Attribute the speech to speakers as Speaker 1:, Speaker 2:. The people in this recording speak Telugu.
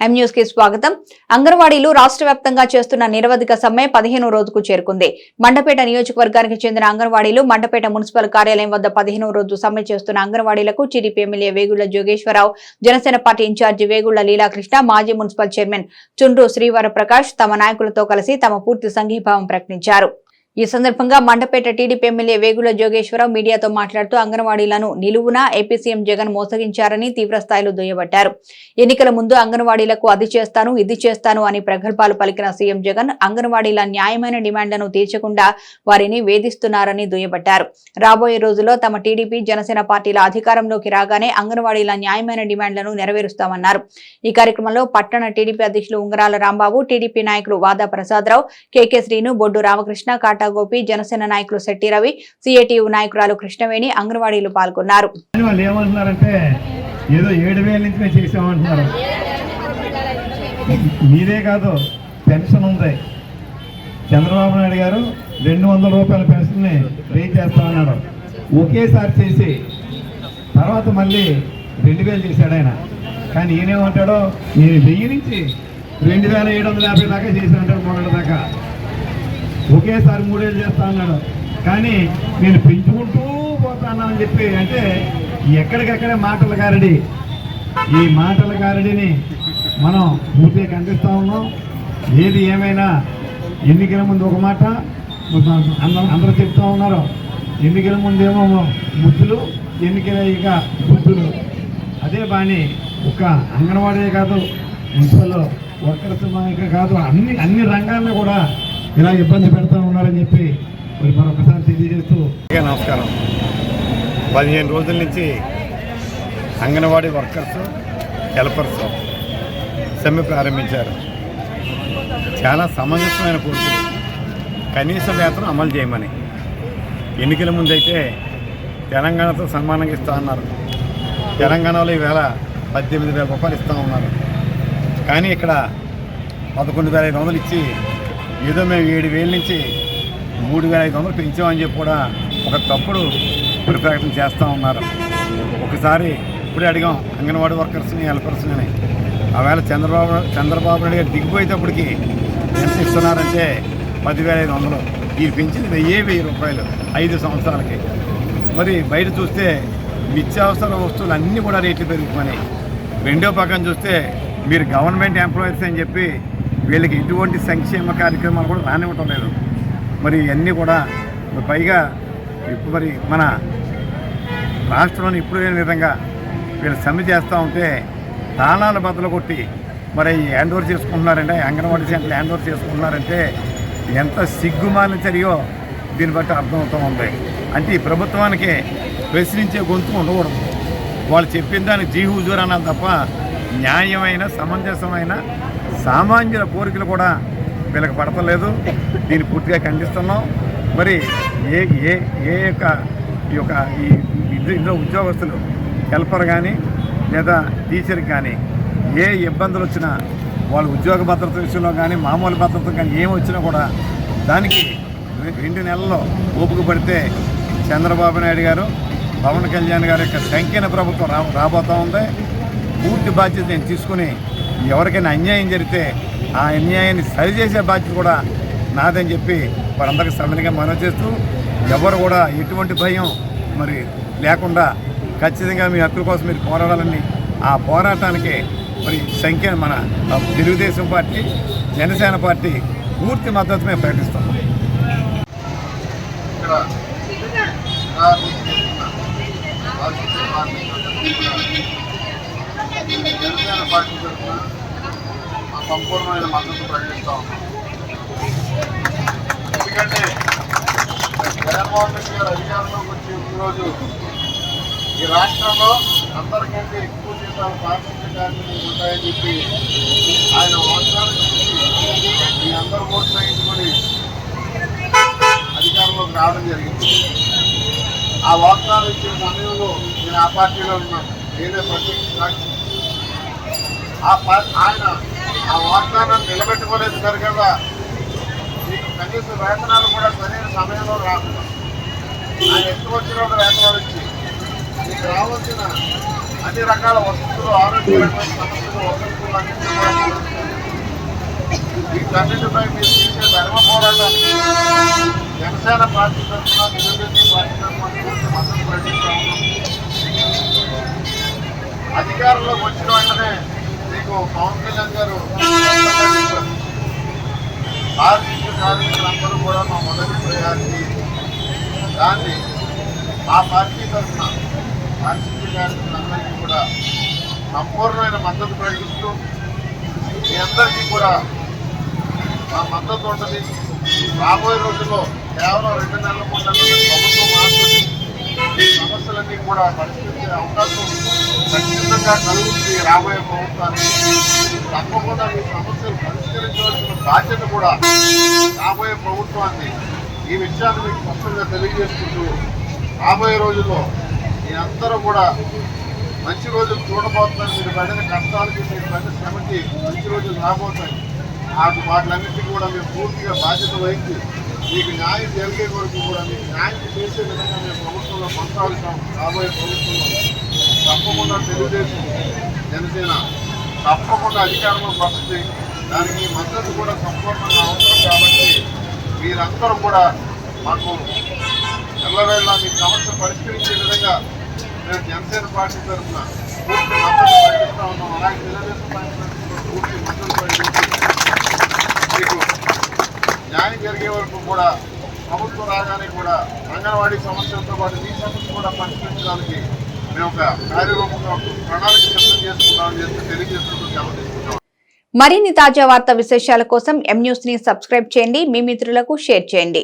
Speaker 1: ఎం న్యూస్కి స్వాగతం. అంగన్వాడీలు రాష్ట్ర వ్యాప్తంగా చేస్తున్న నిరవధిక సమ్మె పదిహేను రోజుకు చేరుకుంది. మండపేట నియోజకవర్గానికి చెందిన అంగన్వాడీలు మండపేట మున్సిపల్ కార్యాలయం వద్ద పదిహేను రోజు సమ్మె చేస్తున్న అంగన్వాడీలకు TDP MLA Vegulla Jogeswararao Janasena party incharge Vegulla Leelakrishna మాజీ మున్సిపల్ చైర్మన్ చుండ్రు శ్రీవర ప్రకాష్ తమ నాయకులతో కలిసి తమ పూర్తి సంఘీభావం ప్రకటించారు. ఈ సందర్భంగా మండపేట టీడీపీ ఎమ్మెల్యే వేగుల జోగేశ్వరరావు మీడియాతో మాట్లాడుతూ అంగన్వాడీలను నిలువున ఏపీ సీఎం జగన్ మోసగించారని తీవ్ర స్థాయిలో దుయ్యబట్టారు. ఎన్నికల ముందు అంగన్వాడీలకు అది చేస్తాను ఇది చేస్తాను అని ప్రగల్భాలు పలికిన సీఎం జగన్ అంగన్వాడీల న్యాయమైన డిమాండ్లను తీర్చకుండా వారిని వేధిస్తున్నారని దుయ్యబట్టారు. రాబోయే రోజుల్లో తమ టీడీపీ జనసేన పార్టీల అధికారంలోకి రాగానే అంగన్వాడీల న్యాయమైన డిమాండ్లను నెరవేరుస్తామన్నారు. ఈ కార్యక్రమంలో పట్టణ టీడీపీ అధ్యక్షులు ఉంగరాల రాంబాబు టీడీపీ నాయకులు వాదా ప్రసాదరావు కేకే శ్రీను బొడ్డు రామకృష్ణ కాట గోపి జనసేన నాయకులు శెట్టి రవి సిఐటియు నాయకురాలు కృష్ణవేణి అంగన్వాడీలు పాల్గొన్నారు.
Speaker 2: ఏదో ఏడు వేల నుంచి మేము చేసామంటున్నారు మీరే కాదు పెన్షన్ ఉంది. చంద్రబాబు నాయుడు గారు రెండు వందల రూపాయల పెన్షన్ని పే చేస్తామన్నాడు ఒకేసారి చేసి తర్వాత మళ్ళీ రెండు వేలు చేశాడు ఆయన. కానీ ఈయనేమంటాడో నేను వెయ్యి నుంచి రెండు వేల ఏడు వందల యాభై దాకా చేశానంటాడు మొదటి దాకా. ఒకేసారి మూడేళ్ళు చేస్తా అన్నాడు. కానీ నేను పెంచుకుంటూ పోతాను అని చెప్పి అంటే ఎక్కడికక్కడే మాటల గారడి. ఈ మాటల గారడిని మనం పూర్తిగా కనిపిస్తూ ఉన్నాం. ఏది ఏమైనా ఎన్నికల ముందు ఒక మాట అందరూ అందరూ చెప్తూ ఉన్నారు. ఎన్నికల ముందేమో ముద్దులు ఎన్నికల ఇక బుద్ధులు అదే బాని ఒక అంగన్వాడీ కాదు మున్సిపల్ వర్కర్స్ కాదు అన్ని అన్ని రంగాల్లో కూడా ఇలా ఇబ్బంది పెడతా ఉన్నారని చెప్పి మరి మరొకసారి తెలియజేస్తూ
Speaker 3: నమస్కారం. పదిహేను రోజుల నుంచి అంగన్వాడీ వర్కర్స్ హెల్పర్స్ సమ్మె ప్రారంభించారు. చాలా సమంజసమైన కోర్సులు. కనీస వేతనం అమలు చేయమని. ఎన్నికల ముందైతే తెలంగాణతో సమానంగా ఇస్తా అన్నారు. తెలంగాణలో ఈవేళ పద్దెనిమిది వేల రూపాయలు ఇస్తా ఉన్నారు. కానీ ఇక్కడ పదకొండు వేల ఐదు వందలు ఇచ్చి ఏదో మేము ఏడు వేల నుంచి మూడు వేల ఐదు వందలు పెంచామని చెప్పి కూడా ఒక తప్పుడు ప్రకటన చేస్తూ ఉన్నారు. ఒకసారి ఇప్పుడే అడిగాం అంగన్వాడీ వర్కర్స్ని హెల్పర్స్ని అని. ఆవేళ చంద్రబాబు చంద్రబాబు నాయుడు గారు దిగిపోయేటప్పటికి ఎంత ఇస్తున్నారంటే పదివేల ఐదు వందలు. వీరు పెంచింది వెయ్యి వెయ్యి రూపాయలు ఐదు సంవత్సరాలకి. మరి బయట చూస్తే నిత్యావసర వస్తువులు అన్నీ కూడా రేట్లు పెరుగుతున్నాయి. రెండో పక్కన చూస్తే మీరు గవర్నమెంట్ ఎంప్లాయీస్ అని చెప్పి వీళ్ళకి ఎటువంటి సంక్షేమ కార్యక్రమాలు కూడా రానివ్వటం లేదు. మరి ఇవన్నీ కూడా పైగా ఇప్పుడు మరి మన రాష్ట్రంలోని ఇప్పుడు లేని విధంగా వీళ్ళు సమ్మె చేస్తూ ఉంటే తాళాలు బద్దలు కొట్టి మరి హ్యాండ్ ఓవర్ చేసుకుంటున్నారంటే అంగన్వాడీ సెంటర్లు హ్యాండ్ ఓవర్ చేసుకుంటున్నారంటే ఎంత సిగ్గుమాలిన చర్యో దీన్ని బట్టి అర్థమవుతూ ఉంది. అంటే ఈ ప్రభుత్వానికి ప్రశ్నించే గొంతు ఉండకూడదు. వాళ్ళు చెప్పిన దానికి జీ హుజూర్ అన్నారు తప్ప న్యాయమైన సమంజసమైన సామాన్యుల కోరికలు కూడా వీళ్ళకి పడతలేదు. దీన్ని పూర్తిగా ఖండిస్తున్నాం. మరి ఏ ఏ ఏ యొక్క ఈ యొక్క ఈ ఇందులో ఉద్యోగస్తులు హెల్పర్ కానీ లేదా టీచర్కి కానీ ఏ ఇబ్బందులు వచ్చినా వాళ్ళ ఉద్యోగ భద్రత విషయంలో కానీ మామూలు భద్రత కానీ ఏమి వచ్చినా కూడా దానికి రెండు నెలల్లో ఓపిక పడితే చంద్రబాబు నాయుడు గారు పవన్ కళ్యాణ్ గారి యొక్క సంకీర్ణ ప్రభుత్వం రా రాబోతూ ఉంది. పూర్తి బాధ్యత నేను తీసుకుని ఎవరికైనా అన్యాయం జరిగితే ఆ అన్యాయాన్ని సరిచేసే బాధ్యత కూడా నాదని చెప్పి వారందరికీ సమ్మెగా మనవి చేస్తూ ఎవరు కూడా ఎటువంటి భయం మరి లేకుండా ఖచ్చితంగా మీ హక్కుల కోసం మీరు పోరాడాలని ఆ పోరాటానికి మరి సంఖ్య మన తెలుగుదేశం పార్టీ జనసేన పార్టీ పూర్తి మద్దతు మేము ప్రకటిస్తాం
Speaker 4: పార్టీ జనసేన పార్టీ తరఫున సంపూర్ణమైన మద్దతు ప్రకటిస్తా ఉన్నాం. ఎందుకంటే జగన్మోహన్ రెడ్డి గారు అధికారంలోకి వచ్చి ఈరోజు ఈ రాష్ట్రంలో అందరికంటే ఎక్కువ జీతాలు కార్మిక కార్మికులు ఉంటాయని చెప్పి ఆయన వాగ్దానం మీ అందరూ ప్రోత్సహించుకొని అధికారంలోకి రావడం జరిగింది. ఆ వాగ్దానం ఇచ్చిన సమయంలో నేను ఆ పార్టీలో ఉన్నాను. నేనే ప్రతి ఆ ఆయన ఆ వాగ్దానాన్ని నిలబెట్టుకోలేదు సరిగ్గా మీకు కనీస వేతనాలు కూడా సరైన సమయంలో రాకుండా. ఆయన ఎక్కువ వచ్చిన వేతనాలు ఇచ్చి మీకు రావాల్సిన అన్ని రకాల వసతులు ఆరోగ్యపరమైన సమస్యలు వసతులు అన్నింటినీ కూడా వీటన్నిటిపై మీరు చేసే ధర్మ పోరాటం జనసేన పార్టీ తరఫున తెలుగుదేశం పార్టీ తరఫున పూర్తి మద్దతు ప్రకటిస్తా ఉన్నాం. అధికారంలోకి వచ్చిన వెంటనే మీకు పవన్ కళ్యాణ్ గారు స్పష్టంగా కార్మికులందరూ కూడా మా మొదటి ప్రయారిటీ. దాన్ని మా పార్టీ తరఫున ఆర్టీసీ కార్మికులందరికీ కూడా సంపూర్ణమైన మద్దతు ప్రకటిస్తూ మీ అందరికీ కూడా మా మద్దతు ఉంటుంది. రాబోయే రోజుల్లో కేవలం రెండు నెలల మూడు నెలల ప్రభుత్వం మారుతుంది సమస్యలన్నీ కూడా పరిష్కరించే అవకాశం ఖచ్చితంగా కలుగుతుంది. రాబోయే ప్రభుత్వానికి తప్పకుండా మీ సమస్యలు పరిష్కరించవలసిన బాధ్యత కూడా రాబోయే ప్రభుత్వాన్ని ఈ విషయాన్ని మీకు స్పష్టంగా తెలియజేసుకుంటూ రాబోయే రోజుల్లో మీ అందరూ కూడా మంచి రోజులు చూడబోతున్నారు. మీరు పడిన కష్టాలకి మీరు పడిన శ్రమకి మంచి రోజులు రాబోతాయి. నాకు వాటిలన్నింటినీ కూడా మేము పూర్తిగా బాధ్యత వహించి మీకు న్యాయం జరిగే వరకు కూడా మీకు న్యాయం చేసే విధంగా మేము ప్రభుత్వంలో కొనసాగుతాం. రాబోయే ప్రభుత్వంలో తప్పకుండా తెలుగుదేశం జనసేన తప్పకుండా అధికారంలో వస్తుంది దానికి మద్దతు కూడా సంపూర్ణంగా అవసరం కాబట్టి మీరందరూ కూడా మాకు ఎల్లవేళ మీ సమస్య పరిష్కరించే విధంగా మేము జనసేన పార్టీ తరఫున పూర్తి మద్దతు ప్రకటిస్తా ఉన్నాం. అలాగే తెలుగుదేశం పార్టీ తరఫున పూర్తి మద్దతు ప్రకటించి మీకు న్యాయం జరిగే వరకు కూడా ప్రభుత్వం రాగానే కూడా అంగన్వాడీ సమస్యలతో పాటు మీ సమస్య కూడా పరిష్కరించడానికి మేము ఒక కార్యరూపంగా ప్రణాళిక సిద్ధం చేసుకున్నామని చెప్పి తెలియజేసుకుంటూ సెలవు
Speaker 1: మరిన్ని తాజా వార్తా విశేషాల కోసం ఎం న్యూస్ని సబ్స్క్రైబ్ చేయండి. మీ మిత్రులకు షేర్ చేయండి.